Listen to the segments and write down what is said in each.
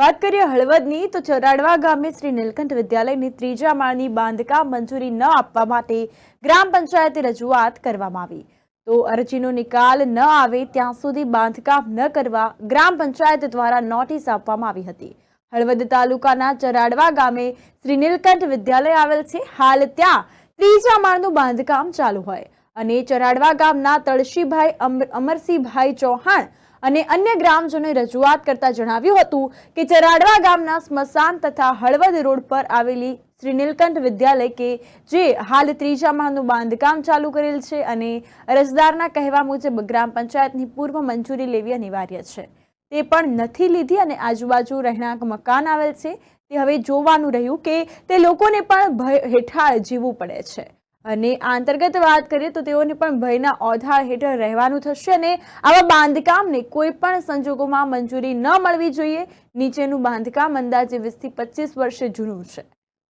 વાત કરીએ હળવદની, તો ચરાડવા ગામે શ્રી નીલકંઠ વિદ્યાલયની ત્રીજા માળની બાંધકામ મંજૂરી ન આપવા માટે ગ્રામ પંચાયતે રજૂઆત કરવામાં આવી. તો અરજીનો નિકાલ ન આવે ત્યાં સુધી બાંધકામ ન કરવા ગ્રામ પંચાયત દ્વારા નોટિસ આપવામાં આવી હતી. હળવદ તાલુકાના ચરાડવા ગામે શ્રી નીલકંઠ વિદ્યાલય આવેલ છે. હાલ ત્યાં ત્રીજા માળનું બાંધકામ ચાલુ હોય. અને ચરાડવા ગામના તળશીભાઈ, અમ- અમરસિંહભાઈ ચૌહાણ અને અન્ય ગ્રામજનોએ રજૂઆત કરતા જણાવ્યું હતું કે ચરાડવા ગામના સ્મશાન તથા હળવદ રોડ પર આવેલી શ્રી નીલકંઠ વિદ્યાલય કે જે હાલ ત્રીજા માળનું બાંધકામ ચાલુ કરેલ છે અને અરજદારના કહેવા મુજબ ગ્રામ પંચાયતની પૂર્વ મંજૂરી લેવી અનિવાર્ય છે. તે પણ નથી લીધી અને આજુબાજુ રહેણાંક મકાન આવેલ છે. તે હવે જોવાનું રહ્યું કે તે લોકોને પણ ભય હેઠળ જીવવું પડે છે. અને આ અંતર્ગત વાત કરીએ તો તેઓને પણ ભયના ઓધાર હેઠળ રહેવાનું થશે અને આવા બાંધકામને કોઈ પણ સંજોગોમાં મંજૂરી ન મળવી જોઈએ. નીચેનું બાંધકામ અંદાજે વીસથી પચીસ વર્ષે જૂનું છે.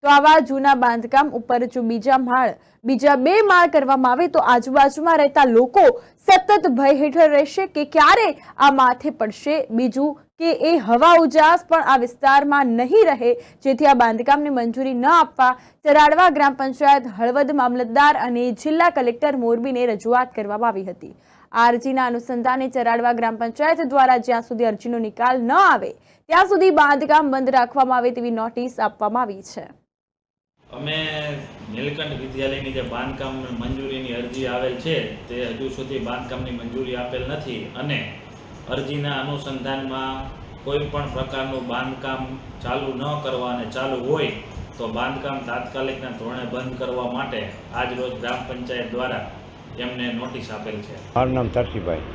તો આવા જૂના બાંધકામ ઉપર જો બીજા માળ, બીજા બે માળ કરવામાં આવે તો આજુબાજુમાં રહેતા લોકો સતત ભય હેઠળ રહેશે કે ક્યારે આ માથે પડશે બીજું કે એ હવા ઉજાસ પણ આ વિસ્તારમાં નહીં રહે, જેથી આ બાંધકામને મંજૂરી ન આપવા ચરાડવા ગ્રામ પંચાયત હળવદ મામલતદાર અને જિલ્લા કલેક્ટર મોરબીને રજૂઆત કરવામાં આવી હતી. અરજીના અનુસંધાને ચરાડવા ગ્રામ પંચાયત દ્વારા જ્યાં સુધી અરજીનો નિકાલ ન આવે, ત્યાં સુધી બાંધકામ બંધ રાખવામાં આવે તેવી નોટિસ આપવામાં આવી છે. અમે નીલકંઠ વિદ્યાલયની જે બાંધકામ મંજૂરીની અરજી આવેલ છે તે હજુ સુધી બાંધકામની મંજૂરી આપેલ નથી અને અરજીના અનુસંધાનમાં કોઈ પણ પ્રકારનું બાંધકામ ચાલુ ન કરવા અને ચાલુ હોય તો બાંધકામ તાત્કાલિકના ધોરણે બંધ કરવા માટે આજ રોજ ગ્રામ પંચાયત દ્વારા એમને નોટિસ આપેલ છે. મારું નામ તરસીભાઈ.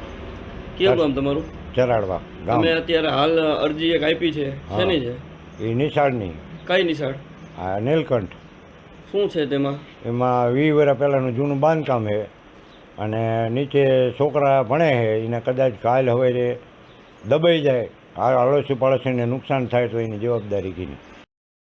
કયું ગામ તમારું? ચરાડવા ગામ. તમે અત્યારે હાલ અરજી એક આપી છે શેની છે? એ નિશાળની. કઈ નિશાળ? નીલકંઠ. શું છે તેમાં? એમાં વી વર્ષ પહેલાંનું જૂનું બાંધકામ છે અને નીચે છોકરા ભણે છે, એને કદાચ કાલ હવે દબાઈ જાય, આ આડોશી પાડોશીને નુકસાન થાય તો એની જવાબદારી કીની